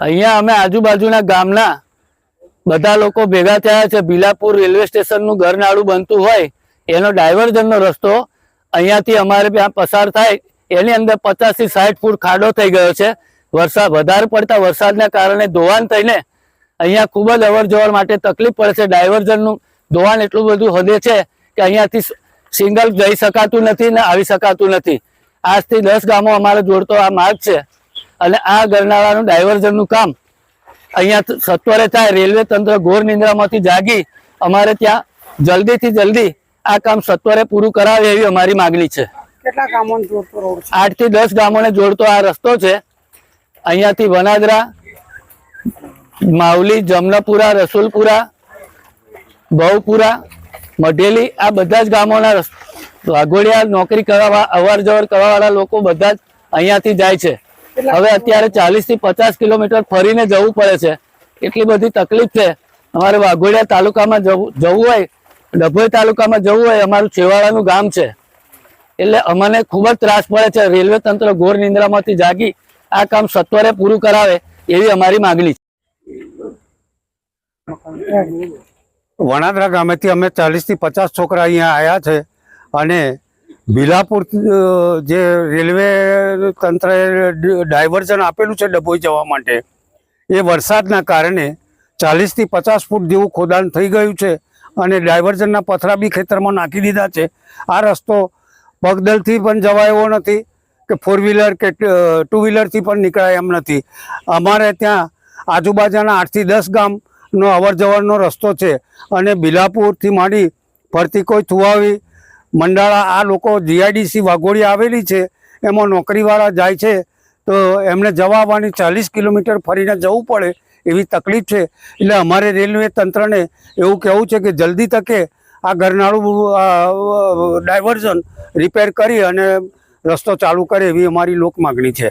અહીંયા અમે આજુબાજુના ગામના બધા લોકો ભેગા થયા છે. ભીલાપુર રેલવે સ્ટેશનનું ઘરનાળું બનતું હોય, એનો ડાયવર્ઝનનો રસ્તો અહીંયાથી અમારે ત્યાં પસાર થાય. એની અંદર પચાસથી સાઠ ફૂટ ખાડો થઈ ગયો છે. વરસાદ વધારે પડતા વરસાદના કારણે ધોવાણ થઈને અહીંયા ખૂબ જ અવર માટે તકલીફ પડે છે. ડાયવર્ઝનનું ધોવાણ એટલું બધું હદે છે કે અહીંયાથી સિંગલ જઈ શકાતું નથી ને આવી શકાતું નથી. આજથી દસ ગામો અમારે જોડતો આ માર્ગ છે. અને આ ગરનાળાનું ડાયવર્ઝનનું કામ અહીંયા સત્વરે થાય રેલવે તંત્ર ઘોર નિંદ્રામાંથી જાગી અમારે ત્યાં જલ્દીથી જલ્દી આ કામ સત્વરે પૂરું કરાવે એવી અમારી માગણી છે. કેટલા આઠથી દસ ગામોને જોડતો આ રસ્તો છે. અહીંયાથી વનાદરા માવલી જમનાપુરા રસુલપુરા ભવપુરા મઢેલી આ બધા જ ગામોના રસ્તા વાઘોડિયા નોકરી કરવા અવર જવર કરવાવાળા લોકો બધા જ અહીંયાથી જાય છે. હવે અત્યારે ચાલીસથી પચાસ કિલોમીટર ફરીને જવું પડે છે. એટલી બધી તકલીફ છે. અમારે વાઘોડિયા તાલુકામાં જવું હોય ડભોઈ તાલુકામાં જવું હોય અમારું છેવાડાનું ગામ છે. એટલે અમને ખૂબ જ ત્રાસ પડે છે. રેલવે તંત્ર ઘોર નિંદ્રામાંથી જાગી આ કામ સત્વરે પૂરું કરાવે એવી અમારી માગણી છે. વણાદરા ગામેથી અમે ચાલીસથી પચાસ છોકરા અહીંયા આવ્યા છે અને ભીલાપુર જે રેલવે તંત્રએ ડાયવર્ઝન આપેલું છે ડભોઈ જવા માટે, એ વરસાદના કારણે ચાલીસથી પચાસ ફૂટ જેવું ખોદાણ થઈ ગયું છે અને ડાયવર્ઝનના પથરા બી ખેતરમાં નાખી દીધા છે. આ રસ્તો પગદલથી પણ જવાય એવો નથી કે ફોર વ્હીલર કે ટુ વ્હીલરથી પણ નીકળાય એમ નથી. અમારે ત્યાં આજુબાજુના આઠથી દસ ગામનો અવર રસ્તો છે અને બિલાપુરથી માંડી ફરતી કોઈ થુવાવી મંડાળા આ લોકો જીઆઈડીસી વાઘોડી આવેલી છે, એમાં નોકરીવાળા જાય છે, તો એમને જવા આવવાની ચાલીસ કિલોમીટર ફરીને જવું પડે એવી તકલીફ છે. એટલે અમારે રેલવે તંત્રને એવું કહેવું છે કે જલ્દી તકે આ ગરનાળું ડાયવર્ઝન રિપેર કરી અને રસ્તો ચાલુ કરે એવી અમારી લોક માગણી છે.